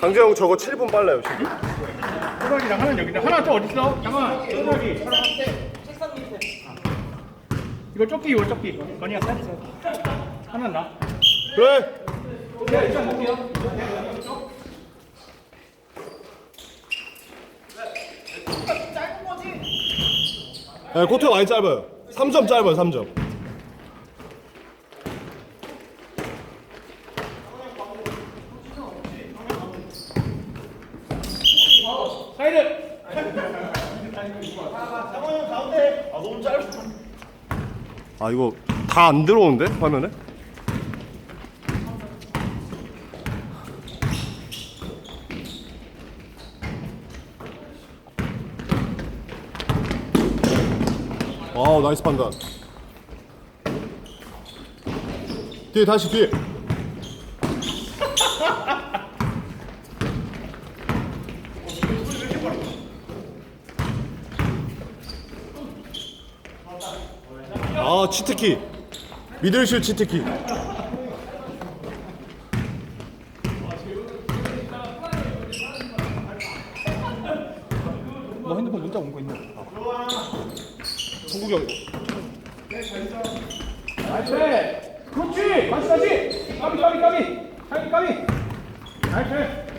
강재형 저거 7분 빨라요 지금. 호박이랑 하나는 여기다. 하나 또 어디 있어? 잠깐만. 호박이. 책상 밑에. 이거 조끼 이거 조끼. 건이야 하나 나. 그래. 제가 일단 볼게요. 네, 코트가 많이 짧아요. 3점 짧아요 3점. 아 이거 다 안 들어오는데 화면에? 아 나이스 판단. 뒤에 다시 뒤에. 아 치트키. 미들슛 치트키. 너 핸드폰 문자 온 거 있나? 성국이 형. 나이스. 그렇지. 다시 다시. 까비 까비 까비. 까비 까비. 나이스.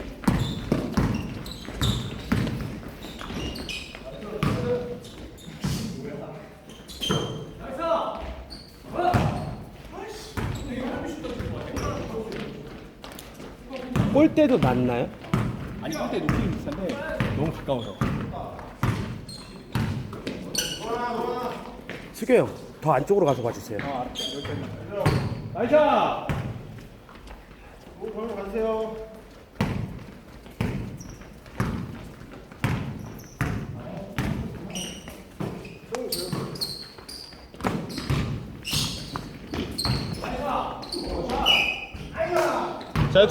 골대도 낮나요? 아니 상대 높이는 비슷한데 너무 가까워서. 수교 형, 더 안쪽으로 가서 봐주세요. 아, 알았어. 여기까지. 나이스. 자이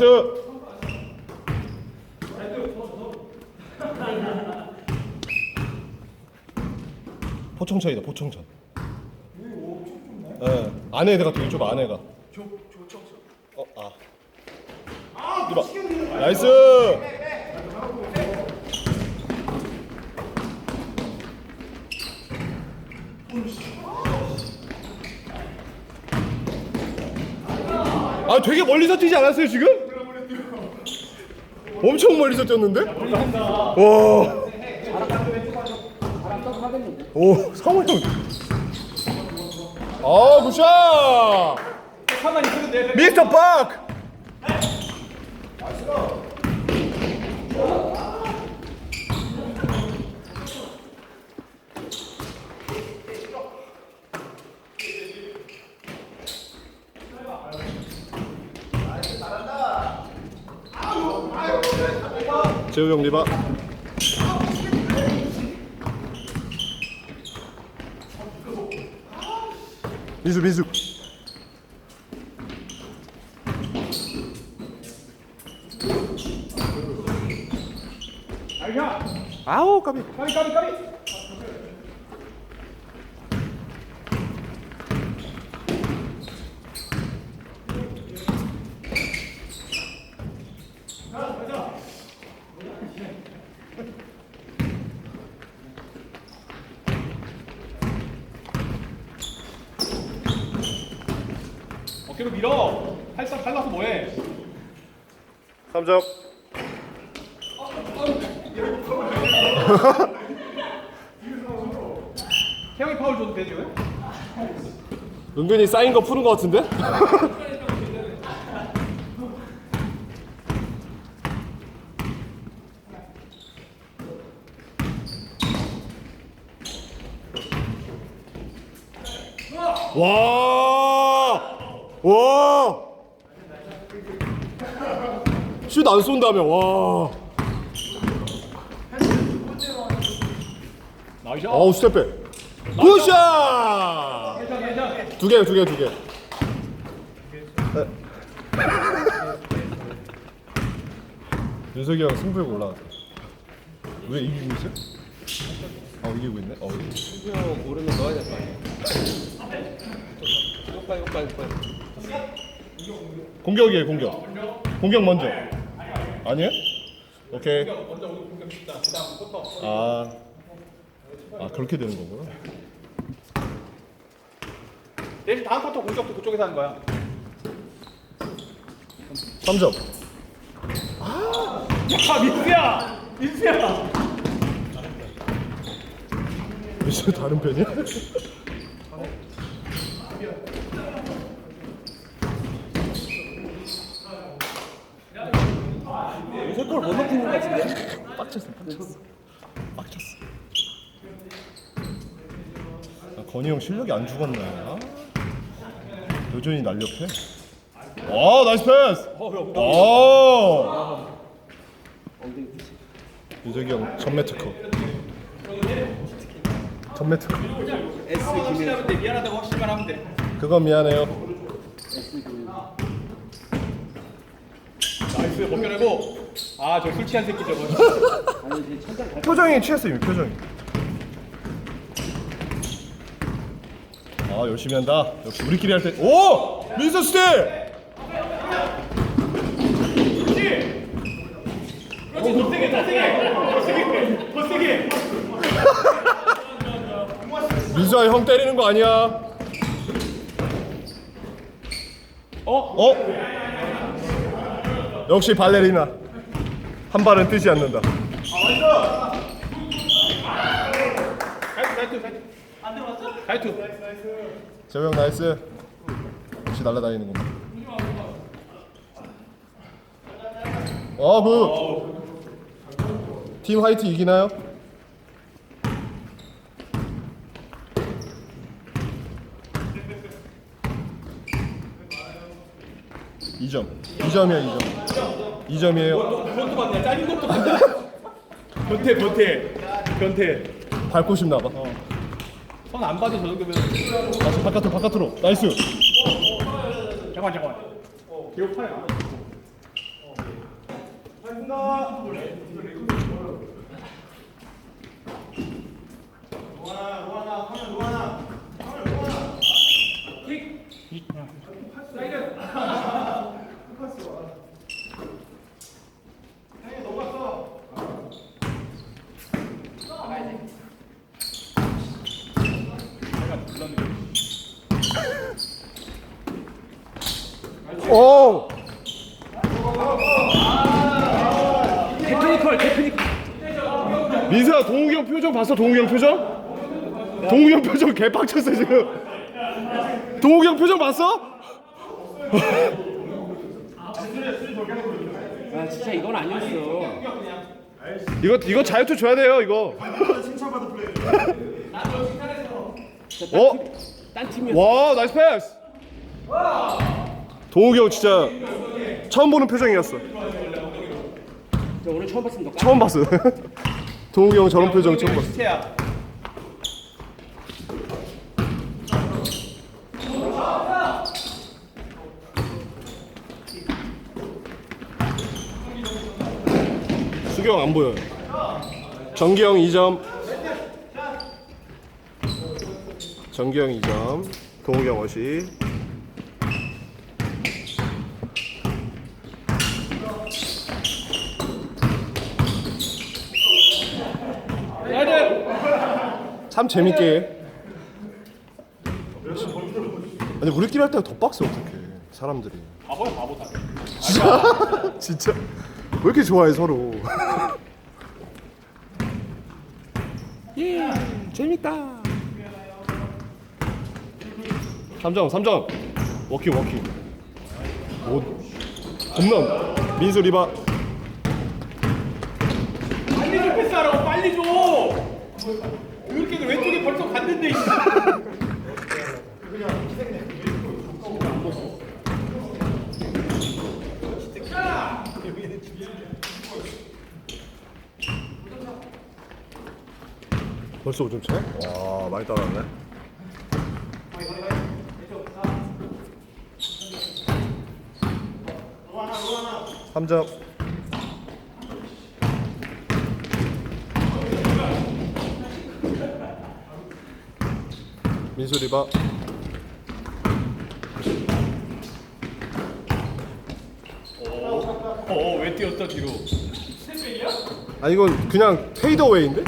트. 포청천이다 포청천. 예, 안에 애가 되게 좀 안에가. 어, 아. 이봐. 나이스. 아, 되게 멀리서 뛰지 않았어요 지금? 엄청 멀리서 뛰었는데? 와. 오, 성우 형. 아, 굿샷! 가만히 있으면 돼. 미스터 박! 재우 형 리바. 민수 민수. 나이스. 아우 까비. 까비 까비 까비. 어깨로 밀어. 팔싹 팔라서 뭐해? 3점. 태영이 파울 줘도 되지 왜? 은근히 쌓인 거 푸는 거 같은데? 와! 와! 슛 안 쏜다며, 와. 나이스. 어우, 스텝백. 굿샷! 두 개, 두 개, 두 개. 윤석이 형 승부욕 올라왔어. 왜 이기고 있어? 어 이기고 있네. 어. 수교 오르면 넣어야 될거 아니에요? 오빠, 오빠, 오빠. 공격이에요 공격. 공격 먼저. 아니에요? 오케이. 아, 아 그렇게 되는 거구나. 대신 다음 포터 공격도 그쪽에서 하는 거야. 3점. 야 민수야, 민수야. 미션 다른 편이야? 골못 넣는 것 같은데? 빡쳤어, 빡쳤어. 빡쳤어. 아, 건희 형 실력이 안 죽었네. 아. 여전히 날렵해. 와, 나이스 패스. 오. 유석이 형 전매 특허. 전매 특허. S 김현 확실하면 돼. 미안하다고 확실만 하면 돼. 그건 미안해요. 나이스 벗겨내고. 아 저 술 취한 새끼 저거. 표정이 취했어요, 표정이. 아, 열심히 한다. 역시 우리끼리 할 때. 오! 민서 스틸! 그렇지 더 세게 더 세게 더 세게 더 세게. 민수야, 형 때리는 거 아니야. 어? 어? 역시 발레리나. 한 발은 뜨지 않는다. 재호 형 나이스. 역시 날아다니는구나. 어, 그. 팀 화이트 이기나요? 이점이점이야이점 이 점이에요 그것도 맞네. 잘린 것도 맞네. 변태 변태 변태. 밟고 싶나 봐. 손 안 봐도 저 정도면. 다시 바깥으로 바깥으로. 나이스. 잠깐 잠깐. 기억하네. 오! 테크니컬 테크니컬 민서야 동욱이 형 표정 봤어? 동욱이 형 표정? 동욱이 형 표정 개빡쳤어 지금. 동욱이 형 표정 봤어? 아 진짜 이건 아니었어 이거 이거 자유투 줘야 돼요 이거. 어? 딴 팀이었어 와 나이스 패스. 동욱이 형 진짜 처음 보는 표정이었어. 저 오늘 처음 봤습니다 처음 봤어. 동욱이 형 저런 표정 처음 봤어. 시체야. 수경 안 보여요. 정기영 2점. 정기영 2점. 동욱영 어시. 참 재밌게. 해. 아니 우리끼리 할 때가 더 빡세 어떡해 사람들이. 바보야 바보 다. 진짜? 진짜? 왜 이렇게 좋아해 서로? 예 재밌다. 3점 3점 워킹 워킹. 오 홈런 민수 리바. 빨리 좀 패스하라고 빨리 좀. 이렇게 왼쪽에 벌써 갔는데. 이 벌써 5점 차? 와 많이 따라왔네 삼점 민수 리바 어왜 뛰었어 뒤로? 아 이건 그냥 페이더웨이인데?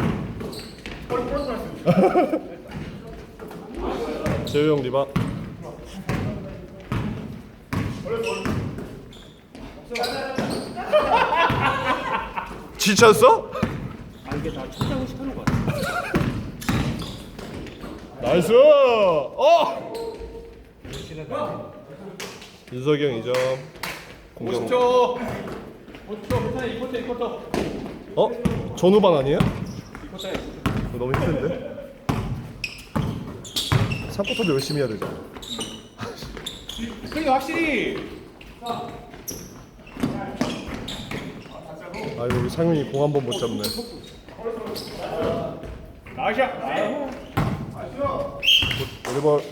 재우 형 리바 지쳤어? 아 이게 다 천장식 하는 거 같아. 나이스! 어! 윤석이 형 2점 공격 50초. 50초 괜찮아 이 쿼터 이 쿼터. 어? 전후반 아니에요? 이 쿼터에. 너무 힘든데? 3쿼터도 열심히 해야 되잖아 그러니까 확실히 아이고 우리 상윤이 공 한 번 못 잡네 나샤. 우리볼.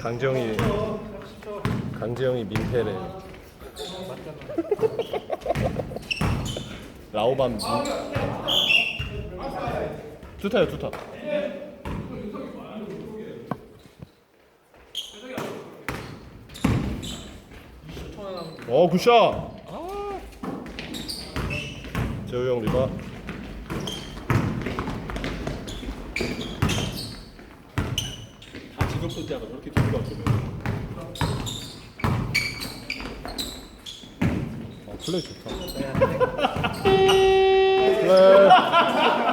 강정이 강재영이 민폐래. 라오반 민... 투타요 투타 어 굿샷! 아. 재우 형 리바. 다 지금 쏠 때가 저렇게 뒤로 가거든. 어, 플레이 좋다. 플레이